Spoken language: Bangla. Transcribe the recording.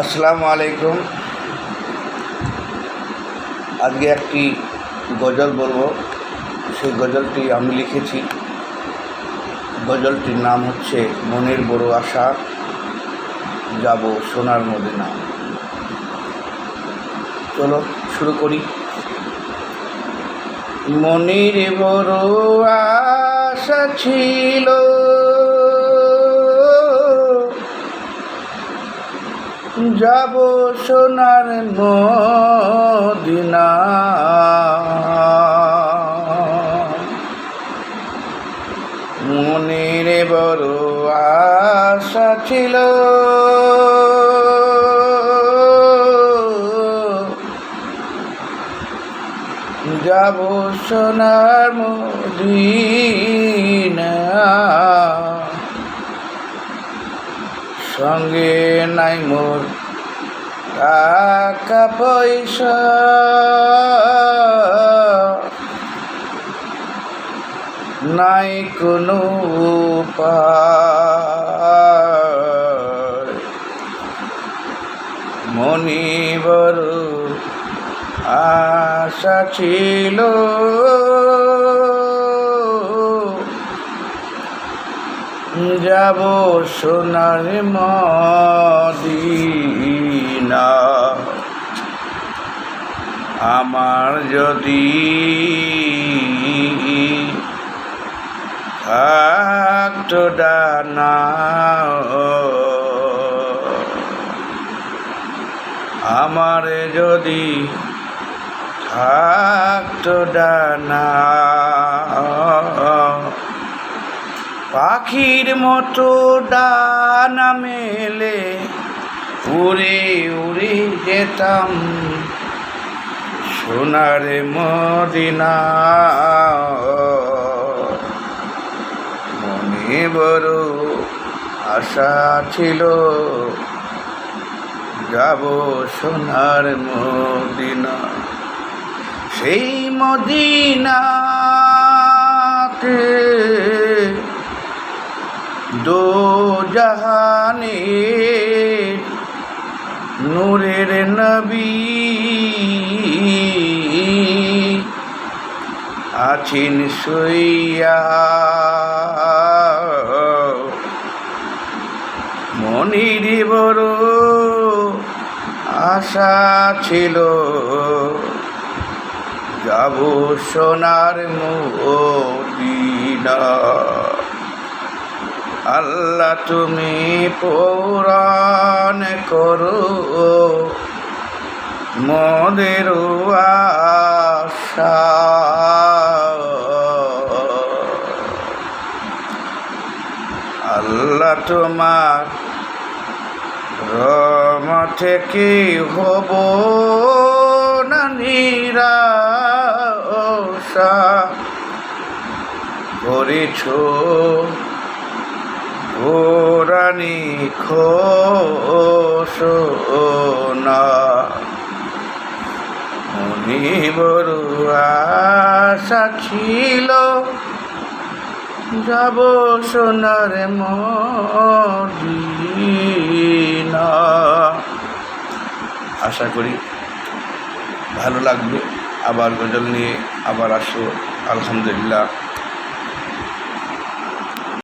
আসসালামু আলাইকুম। আজকে একটি গজল বলব। সেই গজলটি আমি লিখেছি। গজলটির নাম হচ্ছে মনের বড় আশা, যাব সোনার মদিনা। চলো শুরু করি। মনের বড় আশা ছিল যাব সোনার মদিনা। মনের বড় আশা ছিল। যাব সোনার মদিনা। সঙ্গে নাই মোর টাকা পয়সা। নাই কোনো উপায় মনি বড় আশা ছিল। যাব সোনার মদিনা। আমার যদি ডানা আমার যদি থাকতো ডানা পাখির মতো ডানা মেলে। উড়ে উড়ে যেতাম সোনার মদিনা। মনে বড় আশা ছিল, যাব সোনার মদিনা। সেই মদিনাতে জাহানে নূরের নবী আছেন সইয়া। মনির বড় আশা ছিল যাব সোনার মদিনা। আল্লাহ তুমি পৌরাণ করো। মদের আল্লাহ তোমার রম থেকে হব না নিরাশা? করেছ খোসনা মনি বড় আশা ছিল, যাব সোনার মদিনা। আশা করি ভালো লাগবে। আবার গজল নিয়ে আবার আসো আলহামদুলিল্লাহ।